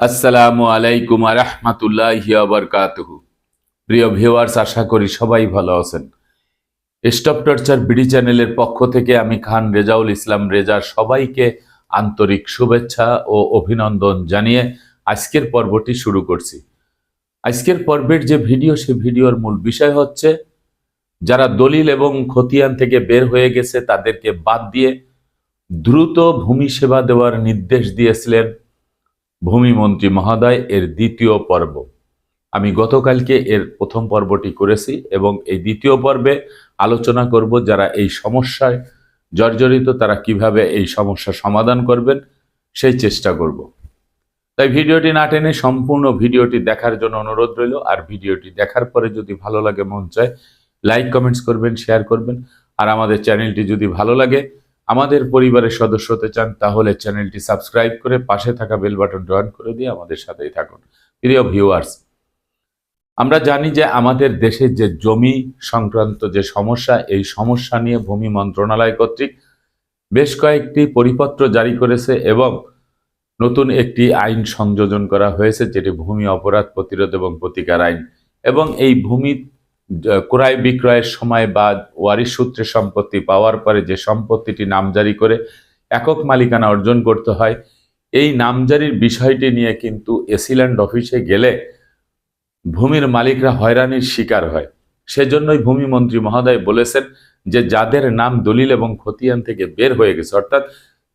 আসসালামু আলাইকুম রহমতুল্লাহ বরকাতহু। প্রিয় ভিউয়ার্স, আশা করি সবাই ভালো আছেন। স্টপ টর্চার বিডি চ্যানেলের পক্ষ থেকে আমি খান রেজাউল ইসলাম রেজা সবাইকে আন্তরিক শুভেচ্ছা ও অভিনন্দন জানিয়ে আজকের পর্বটি শুরু করছি। আজকের পর্বের যে ভিডিও, সে ভিডিওর মূল বিষয় হচ্ছে, যারা দলিল এবং খতিয়ান থেকে বের হয়ে গেছে, তাদেরকে বাদ দিয়ে দ্রুত ভূমি সেবা দেওয়ার নির্দেশ দিয়েছিলেন ভূমিমন্ত্রী মহোদয়, এর দ্বিতীয় পর্ব। আমি গতকালকে এর প্রথম পর্বটি করেছি এবং এই দ্বিতীয় পর্বে আলোচনা করব যারা এই সমস্যায় জর্জরিত, তারা কীভাবে এই সমস্যা সমাধান করবেন সেই চেষ্টা করব। তাই ভিডিওটি না টেনে সম্পূর্ণ ভিডিওটি দেখার জন্য অনুরোধ রইল, আর ভিডিওটি দেখার পরে যদি ভালো লাগে, মন চায়, লাইক, কমেন্টস করবেন, শেয়ার করবেন, আর আমাদের চ্যানেলটি যদি ভালো লাগে আমাদের পরিবারের সদস্য হতে চান, তাহলে চ্যানেলটি সাবস্ক্রাইব করে পাশে থাকা বেল বাটন অন করে দিয়ে আমাদের সাথেই থাকুন। প্রিয় ভিউয়ার্স, আমরা জানি যে আমাদের দেশের যে জমি সংক্রান্ত যে সমস্যা, এই সমস্যা নিয়ে ভূমি মন্ত্রণালয় কর্তৃক বেশ কয়েকটি পরিপত্র জারি করেছে এবং নতুন একটি আইন সংযোজন করা হয়েছে, যেটি ভূমি অপরাধ প্রতিরোধ এবং প্রতিকার আইন। এবং এই ভূমি ক্রয় বিক্রয়ের সময় বা ওয়ারিশ সূত্রে সম্পত্তি পাওয়ার পরে যে সম্পত্তিটি নামজারি করে একক মালিকানা অর্জন করতে হয়, এই নামজারির বিষয়টি নিয়ে কিন্তু এসিল্যান্ড অফিসে গেলে ভূমির মালিকরা হয়রানির শিকার হয়। সেজন্যই ভূমিমন্ত্রী মহোদয় বলেছেন যে যাদের নাম দলিল এবং খতিয়ান থেকে বের হয়ে গেছে, অর্থাৎ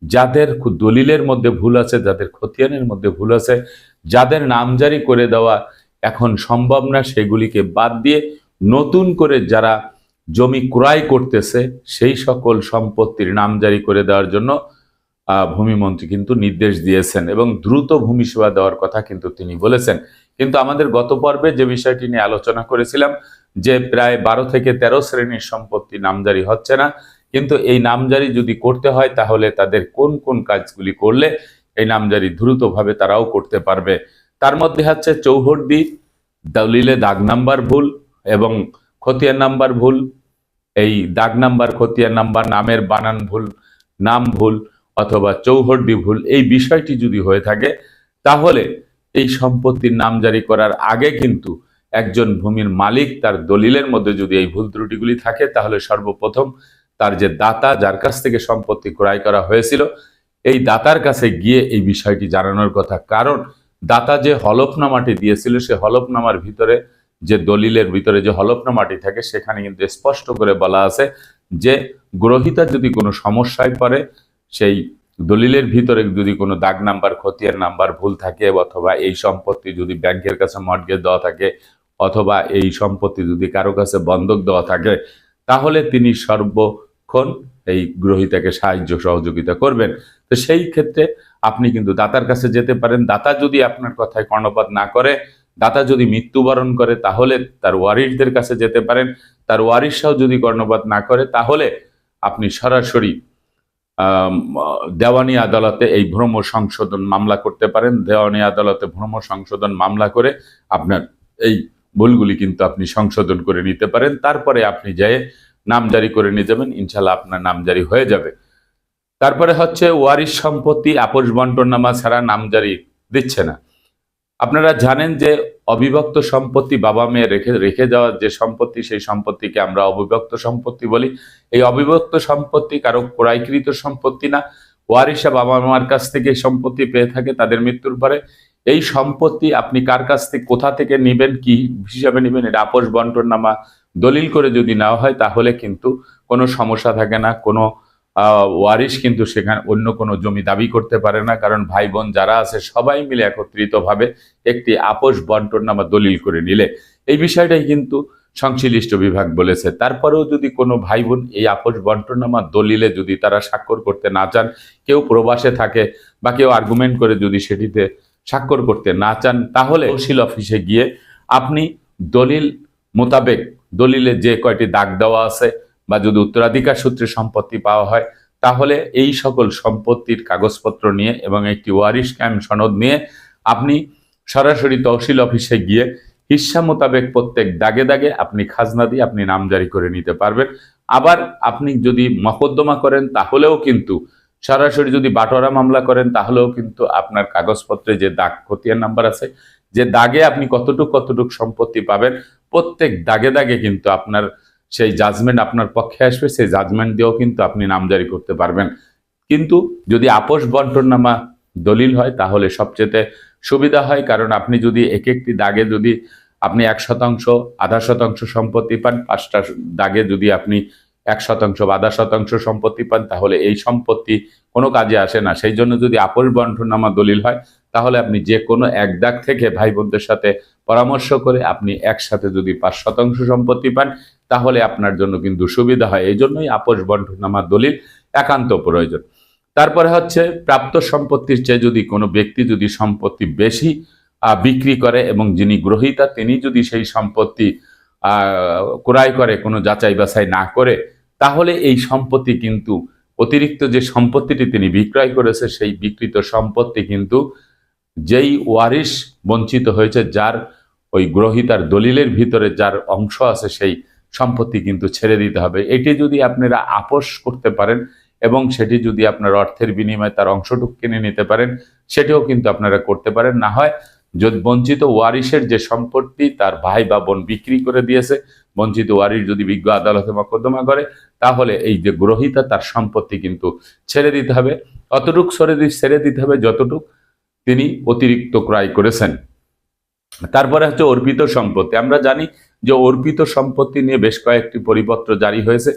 যাদের দলিলের মধ্যে ভুল আছে, যাদের খতিয়ানের মধ্যে ভুল আছে, যাদের নামজারি করে দেওয়া এখন সম্ভব না, সেগুলিকে বাদ দিয়ে নতুন করে যারা জমি ক্রয় করতেছে, সেই সকল সম্পত্তির নামজারি করে দেওয়ার জন্য ভূমিমন্ত্রী কিন্তু নির্দেশ দিয়েছেন এবং দ্রুত ভূমি সেবা দেওয়ার কথা কিন্তু তিনি বলেছেন। কিন্তু আমাদের গত পর্বে যে বিষয়টি নিয়ে আলোচনা করেছিলাম, যে প্রায় বারো থেকে ১৩ শ্রেণির সম্পত্তি নামজারি হচ্ছে না, কিন্তু এই নামজারি যদি করতে হয়, তাহলে তাদের কোন কোন কাজগুলি করলে এই নামজারি দ্রুতভাবে তারাও করতে পারবে? তার মধ্যে হচ্ছে চৌহদ্দি, দলিলে দাগ নাম্বার ভুল এবং খতিয়ান নাম্বার ভুল, এই দাগ নাম্বার, খতিয়ান নাম্বার, নামের বানান ভুল, নাম ভুল অথবা চৌহদ্দি ভুল, এই বিষয়টি যদি হয়ে থাকে, তাহলে এই সম্পত্তির নাম জারি করার আগে কিন্তু একজন ভূমির মালিক তার দলিলের মধ্যে যদি এই ভুল ত্রুটিগুলি থাকে, তাহলে সর্বপ্রথম তার যে দাতা, যার কাছ থেকে সম্পত্তি ক্রয় করা হয়েছিল, এই দাতার কাছে গিয়ে এই বিষয়টি জানানোর কথা। কারণ দাতা যে হলফনামাটি দিয়েছিল, সে হলফনামার ভিতরে যে দলিলের ভিতরে যে হলফনামাটি থাকে, সেখানে কিন্তু স্পষ্ট করে বলা আছে যে গ্রহিতা যদি কোনো সমস্যায় পড়ে, সেই দলিলের ভিতরে যদি কোনো দাগ নাম্বার খতিয়ার নাম্বার ভুল থাকে, অথবা এই সম্পত্তি যদি ব্যাংকের কাছে মর্গেজ দেওয়া থাকে, অথবা এই সম্পত্তি যদি কারও কাছে বন্ধক দেওয়া থাকে, তাহলে তিনি সর্বক্ষণ এই গ্রহিতাকে সাহায্য সহযোগিতা করবেন। তো সেই ক্ষেত্রে আপনি কিন্তু দাতার কাছে যেতে পারেন। দাতা যদি আপনার কথায় কর্ণপাত না করে দাতা যদি মৃত্যুবরণ করে, তাহলে তার ওয়ারিশদের কাছে যেতে পারেন। তার ওয়ারিশরাও যদি কর্ণপাত না করে, তাহলে আপনি সরাসরি দেওয়ানি আদালতে এই ভ্রম সংশোধন মামলা করতে পারেন। দেওয়ানি আদালতে ভ্রম সংশোধন মামলা করে আপনার এই ভুলগুলি কিন্তু আপনি সংশোধন করে নিতে পারেন। তারপরে আপনি যেয়ে নামজারি করে নিয়ে যাবেন। ইনশাল্লাহ আপনার নামজারি হয়ে যাবে। তারপরে হচ্ছে ওয়ারিশ সম্পত্তি, আপোষ বন্টনামা ছাড়া নামজারি দিচ্ছে না। আপনারা জানেন যে অবিভক্ত সম্পত্তি বাবা মেয়ে রেখে রেখে যাওয়ার যে সম্পত্তি, সেই সম্পত্তিকে আমরা অবিভক্ত সম্পত্তি বলি। এই অবিভক্ত সম্পত্তি কারও ক্রয়কৃত সম্পত্তি না। ওয়ারিসা বাবা মার কাছ থেকে সম্পত্তি পেয়ে থাকে তাদের মৃত্যুর পরে। এই সম্পত্তি আপনি কার কাছ থেকে, কোথা থেকে নেবেন, কি হিসাবে নেবেন, এটা আপোষ বন্টন নামা দলিল করে যদি নেওয়া হয়, তাহলে কিন্তু কোনো সমস্যা থাকে না, কোনো ওয়ারিশ কিন্তু সেখানে অন্য কোনো জমি দাবি করতে পারে না, কারণ ভাই বোন যারা আছে সবাই মিলে একত্রিতভাবে একটি আপোষ বন্টন নামা দলিল করে নিলে। এই বিষয়টাই কিন্তু সংশ্লিষ্ট বিভাগ বলেছে। তারপরেও যদি কোনো ভাই বোন এই আপোষ বন্টনামা দলিলে যদি তারা স্বাক্ষর করতে না চান, কেউ প্রবাসে থাকে বা কেউ আর্গুমেন্ট করে যদি সেটিতে স্বাক্ষর করতে না চান, তাহলে তহসিল অফিসে গিয়ে আপনি দলিল মোতাবেক দলিলে যে কয়টি দাগ দেওয়া আছে বা যদি উত্তরাধিকার সূত্রে সম্পত্তি পাওয়া হয়, তাহলে এই সকল সম্পত্তির কাগজপত্র নিয়ে এবং একটি ওয়ারিশ ক্যাম্প সনদ নিয়ে আপনি সরাসরি তহসিল অফিসে গিয়ে হিসা মোতাবেক প্রত্যেক দাগে দাগে আপনি খাজনা দিয়ে আপনি নামজারি করে নিতে পারবেন। আবার আপনি যদি মকদ্দমা করেন, তাহলেও কিন্তু সরাসরি যদি বাটোয়ারা মামলা করেন, তাহলেও কিন্তু আপনার কাগজপত্রে যে দাগ, খতিয়ান নাম্বার আছে, যে দাগে আপনি কতটুক কতটুক সম্পত্তি পাবেন, প্রত্যেক দাগে দাগে কিন্তু আপনার সেই জাজমেন্ট আপনার পক্ষে আসবে, সেই জাজমেন্ট দিয়েও কিন্তু আপনি নামজারি করতে পারবেন। কিন্তু যদি আপোষ বন্টননামা দলিল হয়, তাহলে সবচেয়ে সুবিধা হয়, কারণ আপনি যদি এক একটি দাগে যদি আপনি এক শতাংশ, আধা শতাংশ সম্পত্তি পান, পাঁচটা দাগে যদি আপনি এক শতাংশ বা আধা শতাংশ সম্পত্তি পান, তাহলে এই সম্পত্তি কোনো কাজে আসে না। সেই জন্য যদি আপোষ বন্টননামা দলিল হয়, তাহলে আপনি যে কোনো এক দাগ থেকে ভাই বোনদের সাথে পরামর্শ করে আপনি একসাথে যদি পাঁচ শতাংশ সম্পত্তি পান তাহলে আপনার জন্য কিন্তু সুবিধা হয়। এই জন্যই আপোষ বন্টনামা দলিল একান্ত প্রয়োজন। তারপরে হচ্ছে প্রাপ্ত সম্পত্তির চেয়ে যদি কোনো ব্যক্তি যদি সম্পত্তি বেশি বিক্রি করে এবং যিনি গ্রহীতা, তিনি যদি সেই সম্পত্তি ক্রয় করে কোনো যাচাই বাছাই না করে, তাহলে এই সম্পত্তি কিন্তু অতিরিক্ত যে সম্পত্তিটি তিনি বিক্রয় করেছে, সেই বিকৃত সম্পত্তি কিন্তু যেই ওয়ারিশ বঞ্চিত হয়েছে, যার ওই গ্রহিতার দলিলের ভিতরে যার অংশ আছে, সেই সম্পত্তি কিন্তু ছেড়ে দিতে হবে। এটি যদি আপনারা আপোষ করতে পারেন এবং সেটি যদি আপনার অর্থের বিনিময়ে তার অংশটুকু কিনে নিতে পারেন, সেটিও কিন্তু আপনারা করতে পারেন। না হয় যদি বঞ্চিত ওয়ারিশের যে সম্পত্তি তার ভাই বা বোন বিক্রি করে দিয়েছে, বঞ্চিত ওয়ারিশ যদি বিজ্ঞ আদালতে মকদ্দমা করে, তাহলে এই যে গ্রহিতা তার সম্পত্তি কিন্তু ছেড়ে দিতে হবে। অতটুক দি ছেড়ে দিতে হবে যতটুক তিনি অতিরিক্ত ক্রয় করেছেন। তারপরে হচ্ছে অর্পিত সম্পত্তি। আমরা জানি যে অর্পিত সম্পত্তি নিয়ে বেশ কয়েকটি পরিপত্র জারি হয়েছে।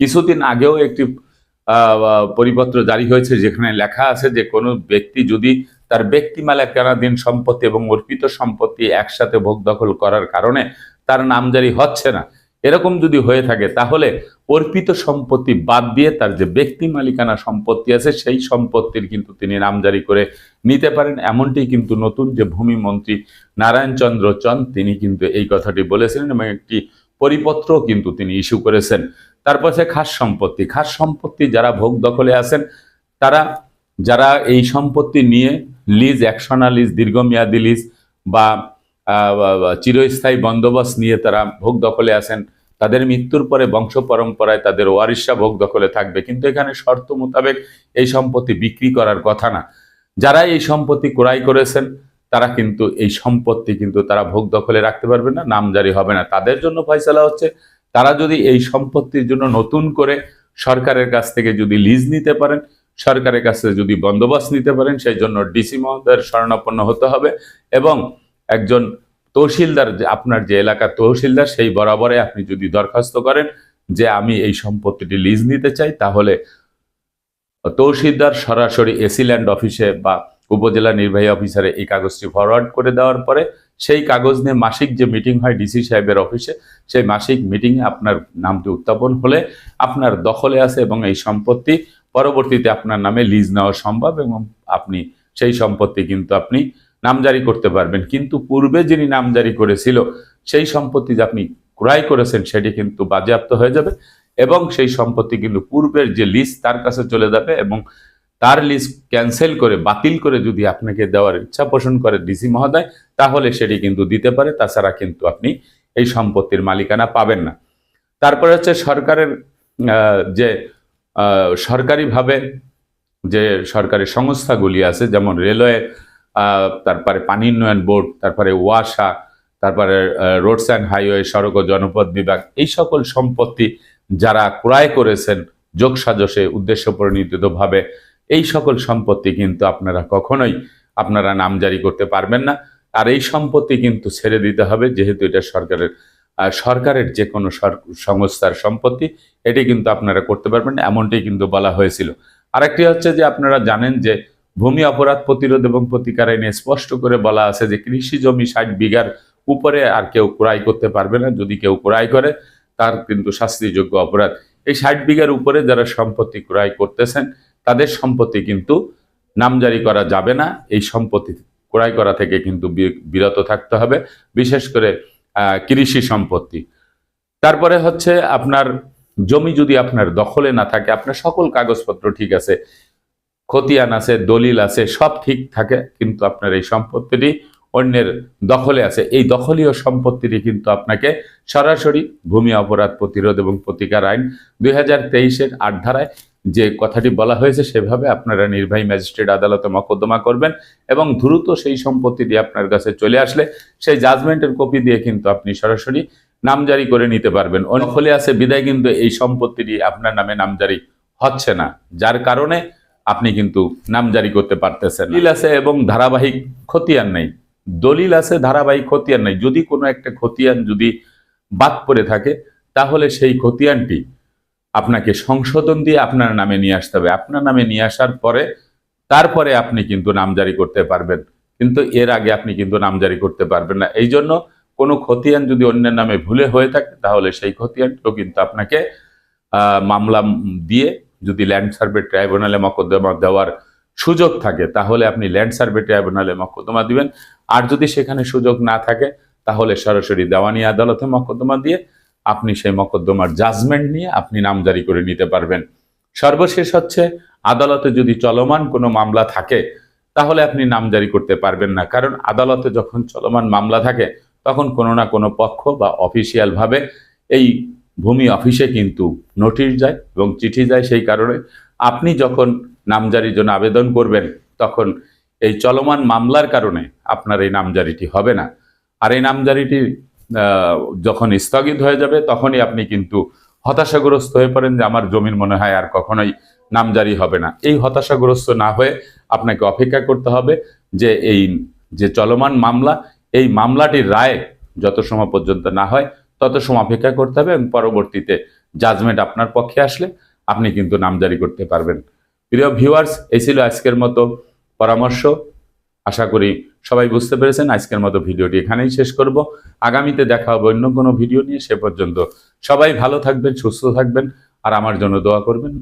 কিছুদিন আগেও একটি পরিপত্র জারি হয়েছে যেখানে লেখা আছে যে কোনো ব্যক্তি যদি তার ব্যক্তি মালিকানাধীন সম্পত্তি এবং অর্পিত সম্পত্তি একসাথে ভোগ দখল করার কারণে তার নাম জারি হচ্ছে না এরকম যদি হয়ে থাকে, তাহলে অর্পিত সম্পত্তি বাদ দিয়ে তার যে ব্যক্তি মালিকানা সম্পত্তি আছে, সেই সম্পত্তির কিন্তু তিনি নামজারি করে নিতে পারেন। এমনটি কিন্তু নতুন যে ভূমি মন্ত্রী নারায়ণ চন্দ্র চন্দ, তিনি কিন্তু এই কথাটি বলেছিলেন এবং একটি পরিপত্র কিন্তু তিনি ইস্যু করেছেন। তারপর সে খাস সম্পত্তি। খাস সম্পত্তি যারা ভোগ দখলে আছেন, তারা, যারা এই সম্পত্তি নিয়ে লিজ একশনা লিজ, দীর্ঘমেয়াদী লিজ বা, চিরস্থায়ী বন্দোবস্ত নিয়ে তারা ভোগ দখলে আছেন তাদের মৃত্যুর পরে বংশ পরম্পরায় তাদের ওয়ারিশা ভোগ দখলে থাকবে। কিন্তু এখানে শর্ত মোতাবেক এই সম্পত্তি বিক্রি করার কথা না। যারা এই সম্পত্তি ক্রয় করেছেন, তারা কিন্তু এই সম্পত্তি কিন্তু তারা ভোগ দখলে রাখতে পারবে না নামজারি হবে না। তাদের জন্য ফয়সালা হচ্ছে, তারা যদি এই সম্পত্তির জন্য নতুন করে সরকারের কাছ থেকে যদি লিজ নিতে পারেন, সরকারের কাছে যদি বন্দোবস্ত নিতে পারেন, সেই জন্য ডিসি মহোদয়ের শরণাপন্ন হতে হবে এবং একজন তহসিলদার আপনার যে এলাকার তহসিলদার, সেই বরাবরে আপনি যদি দরখাস্ত করেন যে আমি এই সম্পত্তিটি লিজ নিতে চাই, তাহলে তহসিলদার সরাসরি এসি ল্যান্ড অফিসে বা উপজেলা নির্বাহী অফিসারে এই কাগজটি ফরওয়ার্ড করে দেওয়ার পরে, সেই কাগজ নিয়ে মাসিক যে মিটিং হয় ডিসি সাহেবের অফিসে, সেই মাসিক মিটিংয়ে আপনার নামটি উত্থাপন হলে আপনার দখলে আছে এবং এই সম্পত্তি পরবর্তীতে আপনার নামে লিজ নেওয়া সম্ভব এবং আপনি সেই সম্পত্তি কিন্তু আপনি নামজারি করতে পারবেন। কিন্তু পূর্বে যিনি নামজারি করেছিল, সেই সম্পত্তি যে আপনি ক্রয় করেছেন, সেটি কিন্তু বাজেয়াপ্ত হয়ে যাবে এবং সেই সম্পত্তি কিন্তু পূর্বের যে লিজ তার কাছে চলে যাবে এবং তার লিজ ক্যান্সেল করে, বাতিল করে যদি আপনাকে দেওয়ার ইচ্ছা পোষণ করে ডিসি মহোদয়, তাহলে সেটি কিন্তু দিতে পারে। তাছাড়া কিন্তু আপনি এই সম্পত্তির মালিকানা পাবেন না। তারপরে হচ্ছে সরকারের যে সরকারিভাবে যে সরকারি সংস্থাগুলি আছে, যেমন রেলওয়ে তারপরে পানি উন্নয়ন বোর্ড, তারপরে ওয়াসা, তারপরে রোডস অ্যান্ড হাইওয়ে, সড়ক ও জনপথ বিভাগ, এই সকল সম্পত্তি যারা ক্রয় করেছেন যোগসাজশে উদ্দেশ্য পরিণীতভাবে এই সকল সম্পত্তি কিন্তু আপনারা কখনোই আপনারা নামজারি করতে পারবেন না। আর এই সম্পত্তি কিন্তু ছেড়ে দিতে হবে, যেহেতু এটা সরকারের সরকারের যে কোনো সংস্থার সম্পত্তি, এটি কিন্তু আপনারা করতে পারবেন না এমনটাই কিন্তু বলা হয়েছিল। আরেকটি হচ্ছে যে আপনারা জানেন যে ভূমি অপরাধ প্রতিরোধ এবং প্রতিকার আইনে স্পষ্ট করে বলা আছে যে কৃষি জমি ষাট বিঘার উপরে আর কেউ ক্রয় করতে পারবে না। যদি কেউ ক্রয় করে, তার কিন্তু শাস্তিযোগ্য অপরাধ। এই ষাট বিঘার উপরে যারা সম্পত্তি ক্রয় করতেছেন, তাদের সম্পত্তি কিন্তু নামজারি করা যাবে না। এই সম্পত্তি ক্রয় করা থেকে কিন্তু বিরত থাকতে হবে, বিশেষ করে কৃষি সম্পত্তি। তারপরে হচ্ছে আপনার জমি যদি আপনার দখলে না থাকে, আপনার সকল কাগজপত্র ঠিক আছে খতিয়ান আছে, দলিল আছে, সব ঠিক থাকে, কিন্তু আপনার এই সম্পত্তিটি অন্যের দখলে আছে। এই দখলীয় সম্পত্তিটি কিন্তু আপনাকে সরাসরি ভূমি অপরাধ প্রতিরোধ এবং প্রতিকার আইন দুই হাজার তেইশের আট ধারায় যে কথাটি বলা হয়েছে, সেভাবে আপনারা নির্বাহী ম্যাজিস্ট্রেট আদালতে মকদ্দমা করবেন এবং দ্রুত সেই সম্পত্তিটি আপনার কাছে চলে আসলে সেই জাজমেন্টের কপি দিয়ে কিন্তু আপনি সরাসরি নামজারি করে নিতে পারবেন। ফলে আছে, বিদায় কিন্তু এই সম্পত্তিটি আপনার নামে নামজারি হচ্ছে না, যার কারণে আপনি কিন্তু নামজারি করতে পারতেছেন দলিল আছে এবং ধারাবাহিক খতিয়ান নেই। দলিল আছে, ধারাবাহিক খতিয়ান নেই। যদি কোনো একটা খতিয়ান যদি বাদ পড়ে থাকে, তাহলে সেই খতিয়ানটি আপনাকে সংশোধন দিয়ে আপনার নামে নিয়ে আসতে হবে। আপনার নামে নিয়ে আসার পরে, তারপরে আপনি কিন্তু নাম জারি করতে পারবেন। কিন্তু এর আগে আপনি কিন্তু নামজারি করতে পারবেন না। এই জন্য কোনো খতিয়ান যদি অন্যের নামে ভুলে হয়ে থাকে, তাহলে সেই খতিয়ানটিও কিন্তু আপনাকে মামলা দিয়ে যদি ল্যান্ড সার্ভে ট্রাইব্যুনালে মকদ্দমা দেওয়ার সুযোগ থাকে, তাহলে আপনি ল্যান্ড সার্ভে ট্রাইব্যুনালে মকদ্দমা দিবেন। আর যদি সেখানে সুযোগ না থাকে, তাহলে সরাসরি দেওয়ানি আদালতে মকদ্দমা দিয়ে আপনি সেই মকদ্দমার জাজমেন্ট নিয়ে আপনি নামজারি করে নিতে পারবেন। সর্বশেষ হচ্ছে, আদালতে যদি চলমান কোনো মামলা থাকে, তাহলে আপনি নামজারি করতে পারবেন না। কারণ আদালতে যখন চলমান মামলা থাকে, তখন কোনো না কোনো পক্ষ বা অফিসিয়ালভাবে এই ভূমি অফিসে কিন্তু নোটিশ যায় এবং চিঠি যায় সেই কারণে আপনি যখন নামজারির জন্য আবেদন করবেন, তখন এই চলমান মামলার কারণে আপনার এই নামজারিটি হবে না। আর এই নামজারিটি যখন স্থগিত হয়ে যাবে, তখনই আপনি কিন্তু হতাশাগ্রস্ত হয়ে পড়েন যে আমার জমির মনে হয় আর কখনোই নামজারি হবে না। এই হতাশাগ্রস্ত না হয়ে আপনাকে অপেক্ষা করতে হবে যে এই যে চলমান মামলা, এই মামলাটির রায় যত সময় পর্যন্ত না হয় তত সময় অপেক্ষা করতে হবে এবং পরবর্তীতে জাজমেন্ট আপনার পক্ষে আসলে আপনি কিন্তু নামজারি করতে পারবেন। প্রিয় ভিউয়ার্স এই ছিল আজকের মতো পরামর্শ। আশা করি সবাই বুঝতে পেরেছেন, আজকের মতো ভিডিওটি এখানেই শেষ করব। আগামীতে দেখা হবে অন্য কোনো ভিডিও নিয়ে, সে পর্যন্ত সবাই ভালো থাকবেন, সুস্থ থাকবেন, আর আমার জন্য দোয়া করবেন।